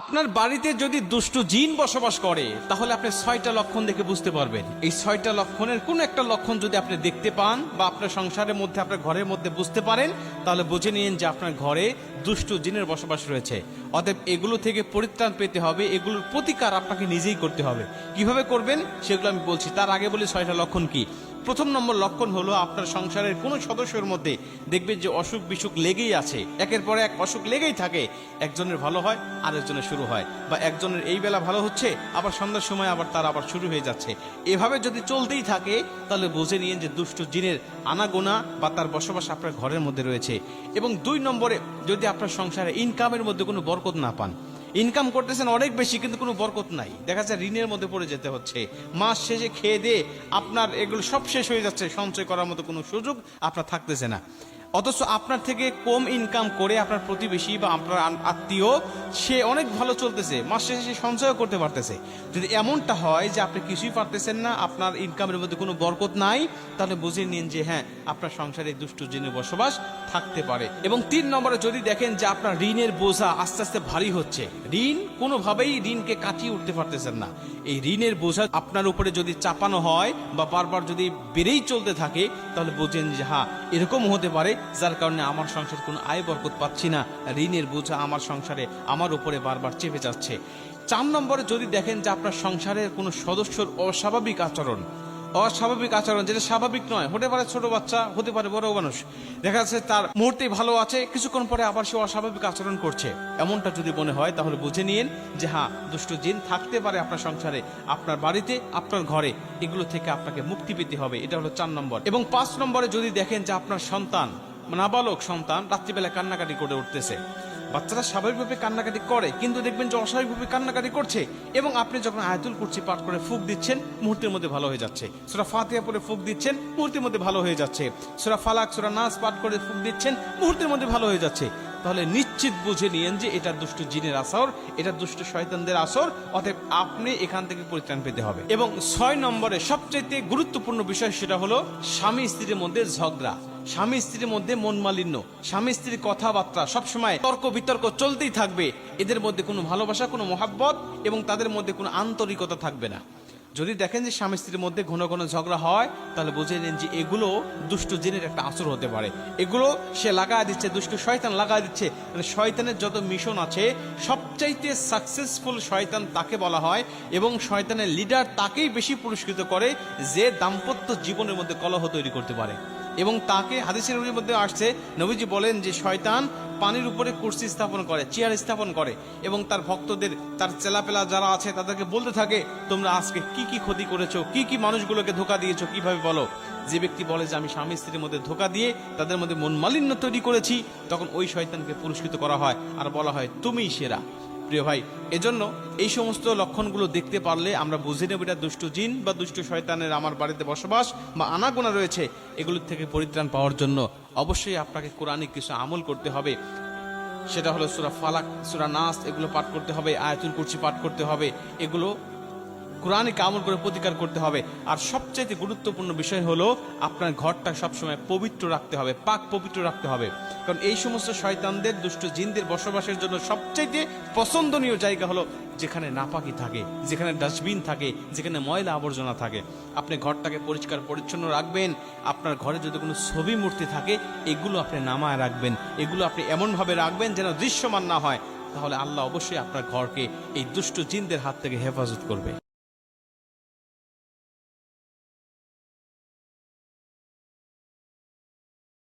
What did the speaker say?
আপনার বাড়িতে যদি দুষ্টু জিন বসবাস করে, তাহলে আপনি ছয়টা লক্ষণ দেখে বুঝতে পারবেন। এই ছয়টা লক্ষণের কোন একটা লক্ষণ যদি আপনি দেখতে পান বা আপনার সংসারের মধ্যে, আপনার ঘরের মধ্যে বুঝতে পারেন, তাহলে বুঝে নিন যে আপনার ঘরে দুষ্টু জিনের বসবাস রয়েছে। অতএব এগুলো থেকে পরিত্রাণ পেতে হবে, এগুলোর প্রতিকার আপনাকে নিজেই করতে হবে। কীভাবে করবেন? সেগুলো আমি বলছি। তার আগে বলি ছয়টা লক্ষণ কি? প্রথম নম্বর লক্ষণ হলো আপনার সংসারের কোনো সদস্যের মধ্যে দেখবেন যে অসুখ বিসুখ লেগেই আছে। একের পর এক অসুখ লেগেই থাকে। একজনের ভালো হয়, আরেকজনের শুরু হয়। বা একজনের এই বেলা ভালো হচ্ছে, আবার সন্ধ্যার সময় আবার তার আবার শুরু হয়ে যাচ্ছে। এভাবে যদি চলতেই থাকে, তাহলে বুঝে নিন যে দুষ্ট জিনের আনাগোনা বা তার বসবাস আপনার ঘরের মধ্যে রয়েছে। এবং দুই নম্বরে যদি আপনার সংসারে ইনকামের মধ্যে কোনো বরকত না পান ইনকাম করতেছেন অনেক বেশি, কিন্তু কোনো বরকত নাই। দেখা যায় ঋণের মধ্যে পড়ে যেতে হচ্ছে। মাস শেষে খেয়ে দিয়ে আপনার এগুলো সব শেষ হয়ে যাচ্ছে। সঞ্চয় করার মতো কোনো সুযোগ আপনার থাকতেছে না। অথচ আপনার থেকে কম ইনকাম করে আপনার প্রতিবেশী বা আপনার আত্মীয়, সে অনেক ভালো চলতেছে। মাস শেষে সে সঞ্চয় করতে পারতেছে। যদি এমনটা হয় যে আপনি কিছুই পারতেছেন না, আপনার ইনকামের মধ্যে কোনো বরকত নাই, তাহলে বুঝে নিন যে হ্যাঁ আপনার সংসারে দুষ্টু জিনের বসবাস থাকতে পারে। এবং তিন নম্বরে যদি দেখেন যে আপনার ঋণের বোঝা আস্তে আস্তে ভারী হচ্ছে, ঋণ কোনোভাবেই ঋণকে কাটিয়ে উঠতে পারতেছেন না। এই ঋণের বোঝা আপনার উপরে যদি চাপানো হয় বা বারবার যদি বেড়েই চলতে থাকে, তাহলে বোঝেন যে হ্যাঁ এরকম হতে পারে। যার কারণে আমার সংসারে কোনো আয় বরকত পাচ্ছি না। ঋণের বোঝা আমার সংসারে আমার উপরে বারবার চেপে যাচ্ছে। চার নম্বরে যদি দেখেন যে আপনার সংসারের কোনো সদস্যর অস্বাভাবিক আচরণ অস্বাভাবিক আচরণ, যেটা স্বাভাবিক নয়, হতে পারে ছোট বাচ্চা, হতে পারে বড় মানুষ, দেখা যাচ্ছে তার মুহূর্তে ভালো আছে, কিছুক্ষণ পরে আবার সে অস্বাভাবিক আচরণ করছে। এমনটা যদি মনে হয়, তাহলে বুঝে নিন যে হ্যাঁ দুষ্ট জিন থাকতে পারে আপনার সংসারে, আপনার বাড়িতে, আপনার ঘরে। এগুলো থেকে আপনাকে মুক্তি পেতে হবে, এটা হলো চার নম্বর। এবং পাঁচ নম্বরে যদি দেখেন যে আপনার সন্তান নাবালক সন্তান রাত্রিবেলা কান্নাকাটি করে উঠতেছে। বাচ্চারা স্বাভাবিকভাবে কান্নাকাটি করে, কিন্তু দেখবেন যে অস্বাভাবিকভাবে কান্নাকাটি করছে এবং আপনি যখন আয়াতুল কুরসি পাঠ করে ফুক দিচ্ছেন, মুহূর্তের মধ্যে ভালো হয়ে যাচ্ছে। সুরা ফাতিহা পরে ফুক দিচ্ছেন, মুহূর্তের মধ্যে ভালো হয়ে যাচ্ছে। সুরা ফালাক, সুরা নাস পাঠ করে ফুক দিচ্ছেন, মুহূর্তের মধ্যে ভালো হয়ে যাচ্ছে। তাহলে নিশ্চিত বুঝে নিয়েন যে এটা দুষ্ট জিনের আসর, এটা দুষ্ট শয়তানদের আসর, অতএব আপনি এখান থেকে পরিত্রাণ পেতে হবে। এবং ছয় নম্বরে সবচেয়ে গুরুত্বপূর্ণ বিষয় সেটা হলো স্বামী স্ত্রীর মধ্যে ঝগড়া। স্বামী স্ত্রীর মধ্যে মন মালিন্য, স্বামী স্ত্রীর কথাবার্তা সবসময় তর্ক বিতর্ক চলতেই থাকবে। এদের মধ্যে কোনো ভালোবাসা, কোনো মহাব্বত এবং তাদের মধ্যে কোনো আন্তরিকতা থাকবে না। যদি দেখেন যে স্বামী স্ত্রীর মধ্যে ঘন ঘন ঝগড়া হয়, তাহলে বুঝে নিন যে এগুলো দুষ্ট জিনের একটা আসর হতে পারে। এগুলো সে লাগায় দিচ্ছে, দুষ্ট শয়তান লাগায় দিচ্ছে। মানে শয়তানের যত মিশন আছে, সবচাইতে সাকসেসফুল শয়তান তাকে বলা হয় এবং শয়তানের লিডার তাকেই বেশি পুরস্কৃত করে যে দাম্পত্য জীবনের মধ্যে কলহ তৈরি করতে পারে। এবং তাকে হাদিসের নবীর মধ্যে আসছে, নবীজি বলেন যে শয়তান পানির উপরে কুর্সি স্থাপন করে, চেয়ার স্থাপন করে এবং তার ভক্তদের, তার চেলাপেলা যারা আছে তাদেরকে বলতে থাকে, তোমরা আজকে কি কি ক্ষতি করেছ? কি কি মানুষগুলোকে ধোকা দিয়েছ? কীভাবে বলো? যে ব্যক্তি বলে যে, আমি স্বামী স্ত্রীর মধ্যে ধোকা দিয়ে তাদের মধ্যে মন মালিন্য তৈরি করেছি। তখন ওই শয়তানকে পুরস্কৃত করা হয়। আর বলা হয়, তুমিই সেরা। প্রিয় ভাই, এজন্য এই সমস্ত লক্ষণগুলো দেখতে পারলে আমরা বুঝে নেব এটা দুষ্ট জিন বা দুষ্ট শয়তানের আমার বাড়িতে বসবাস বা আনাগোনা রয়েছে, এগুলোর থেকে পরিত্রাণ পাওয়ার জন্য অবশ্যই আপনাকে কোরআনিক কিছু আমল করতে হবে। সেটা হলো সুরা ফালাক, সুরা নাস, এগুলো পাঠ করতে হবে, আয়াতুল কুরসি পাঠ করতে হবে। এগুলো কোরআনিক আমল করে প্রতিকার করতে হবে। আর সবচাইতে গুরুত্বপূর্ণ বিষয় হলো, আপনার ঘরটা সবসময় পবিত্র রাখতে হবে, পাক পবিত্র রাখতে হবে। কারণ এই সমস্ত শয়তানদের, দুষ্ট জিনদের বসবাসের জন্য সবচাইতে পছন্দনীয় জায়গা হলো, যেখানে নাপাকি থাকে, যেখানে ডাস্টবিন থাকে, যেখানে ময়লা আবর্জনা থাকে। আপনি ঘরটাকে পরিষ্কার পরিচ্ছন্ন রাখবেন, আপনার ঘরে যদি কোনো ছবি মূর্তি থাকে, এগুলো আপনি নামায় রাখবেন, এগুলো আপনি এমনভাবে রাখবেন যেন দৃশ্যমান না হয়। তাহলে আল্লাহ অবশ্যই আপনার ঘরকে এই দুষ্ট জিনদের হাত থেকে হেফাজত করবে।